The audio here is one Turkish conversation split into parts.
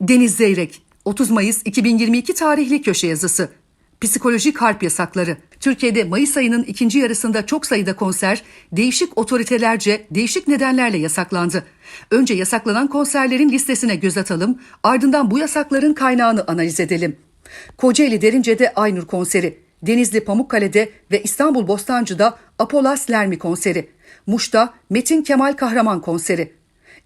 Deniz Zeyrek, 30 Mayıs 2022 tarihli köşe yazısı. Psikolojik harp yasakları. Türkiye'de Mayıs ayının ikinci yarısında çok sayıda konser değişik otoritelerce değişik nedenlerle yasaklandı. Önce yasaklanan konserlerin listesine göz atalım, ardından bu yasakların kaynağını analiz edelim. Kocaeli Derince'de Aynur konseri, Denizli Pamukkale'de ve İstanbul Bostancı'da Apolas Lermi konseri, Muş'ta Metin Kemal Kahraman konseri,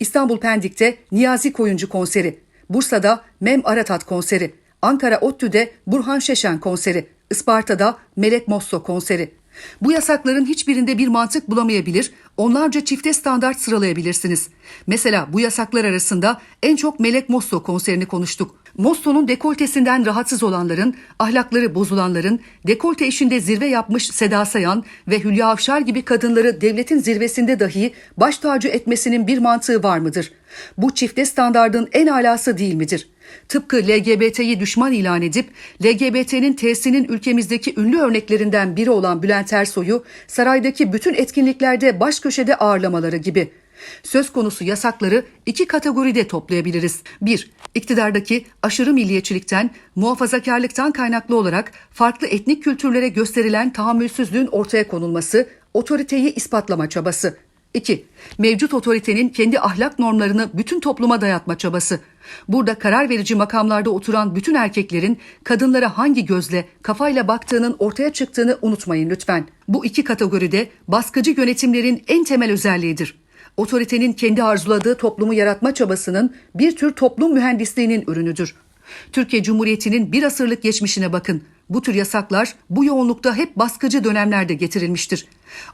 İstanbul Pendik'te Niyazi Koyuncu konseri, Bursa'da Mem Aratat konseri, Ankara ODTÜ'de Burhan Şeşen konseri, Isparta'da Melek Mosso konseri. Bu yasakların hiçbirinde bir mantık bulamayabilir, onlarca çifte standart sıralayabilirsiniz. Mesela bu yasaklar arasında en çok Melek Mosso konserini konuştuk. Mosso'nun dekoltesinden rahatsız olanların, ahlakları bozulanların, dekolte işinde zirve yapmış Seda Sayan ve Hülya Avşar gibi kadınları devletin zirvesinde dahi baş tacı etmesinin bir mantığı var mıdır? Bu çifte standardın en alası değil midir? Tıpkı LGBT'yi düşman ilan edip LGBT'nin tesisinin ülkemizdeki ünlü örneklerinden biri olan Bülent Ersoy'u saraydaki bütün etkinliklerde baş köşede ağırlamaları gibi. Söz konusu yasakları iki kategoride toplayabiliriz. 1. İktidardaki aşırı milliyetçilikten, muhafazakarlıktan kaynaklı olarak farklı etnik kültürlere gösterilen tahammülsüzlüğün ortaya konulması, otoriteyi ispatlama çabası. 2. Mevcut otoritenin kendi ahlak normlarını bütün topluma dayatma çabası. Burada karar verici makamlarda oturan bütün erkeklerin kadınlara hangi gözle, kafayla baktığının ortaya çıktığını unutmayın lütfen. Bu iki kategoride baskıcı yönetimlerin en temel özelliğidir. Otoritenin kendi arzuladığı toplumu yaratma çabasının bir tür toplum mühendisliğinin ürünüdür. Türkiye Cumhuriyeti'nin bir asırlık geçmişine bakın. Bu tür yasaklar bu yoğunlukta hep baskıcı dönemlerde getirilmiştir.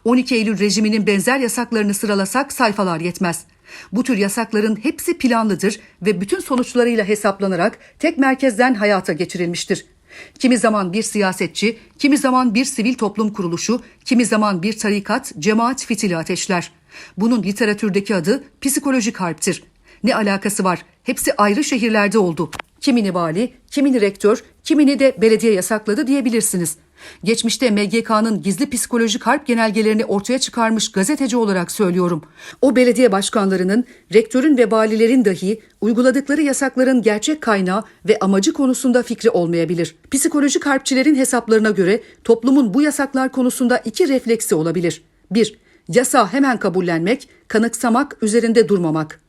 12 Eylül rejiminin benzer yasaklarını sıralasak sayfalar yetmez. Bu tür yasakların hepsi planlıdır ve bütün sonuçlarıyla hesaplanarak tek merkezden hayata geçirilmiştir. Kimi zaman bir siyasetçi, kimi zaman bir sivil toplum kuruluşu, kimi zaman bir tarikat, cemaat fitili ateşler. Bunun literatürdeki adı psikolojik harptir. Ne alakası var? Hepsi ayrı şehirlerde oldu. Kimini vali, kimini rektör, kimini de belediye yasakladı diyebilirsiniz. Geçmişte MGK'nın gizli psikolojik harp genelgelerini ortaya çıkarmış gazeteci olarak söylüyorum. O belediye başkanlarının, rektörün ve valilerin dahi uyguladıkları yasakların gerçek kaynağı ve amacı konusunda fikri olmayabilir. Psikolojik harpçilerin hesaplarına göre toplumun bu yasaklar konusunda iki refleksi olabilir. 1. Yasa hemen kabullenmek, kanıksamak, üzerinde durmamak.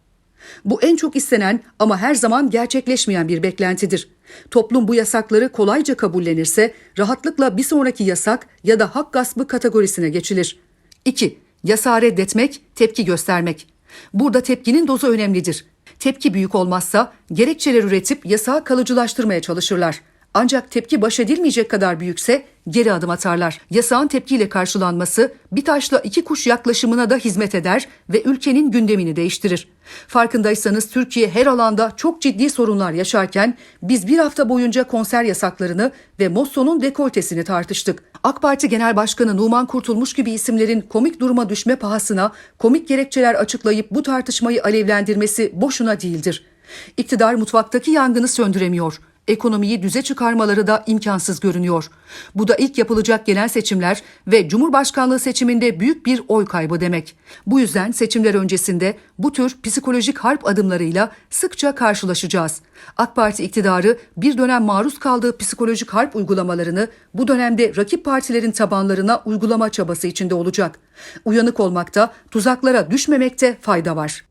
Bu en çok istenen ama her zaman gerçekleşmeyen bir beklentidir. Toplum bu yasakları kolayca kabullenirse rahatlıkla bir sonraki yasak ya da hak gaspı kategorisine geçilir. 2. Yasağı reddetmek, tepki göstermek. Burada tepkinin dozu önemlidir. Tepki büyük olmazsa gerekçeler üretip yasağı kalıcılaştırmaya çalışırlar. Ancak tepki baş edilmeyecek kadar büyükse geri adım atarlar. Yasağın tepkiyle karşılanması bir taşla iki kuş yaklaşımına da hizmet eder ve ülkenin gündemini değiştirir. Farkındaysanız Türkiye her alanda çok ciddi sorunlar yaşarken biz bir hafta boyunca konser yasaklarını ve Mosso'nun dekoltesini tartıştık. AK Parti Genel Başkanı Numan Kurtulmuş gibi isimlerin komik duruma düşme pahasına komik gerekçeler açıklayıp bu tartışmayı alevlendirmesi boşuna değildir. İktidar mutfaktaki yangını söndüremiyor ekonomiyi düze çıkarmaları da imkansız görünüyor. Bu da ilk yapılacak genel seçimler ve Cumhurbaşkanlığı seçiminde büyük bir oy kaybı demek. Bu yüzden seçimler öncesinde bu tür psikolojik harp adımlarıyla sıkça karşılaşacağız. AK Parti iktidarı bir dönem maruz kaldığı psikolojik harp uygulamalarını bu dönemde rakip partilerin tabanlarına uygulama çabası içinde olacak. Uyanık olmakta, tuzaklara düşmemekte fayda var.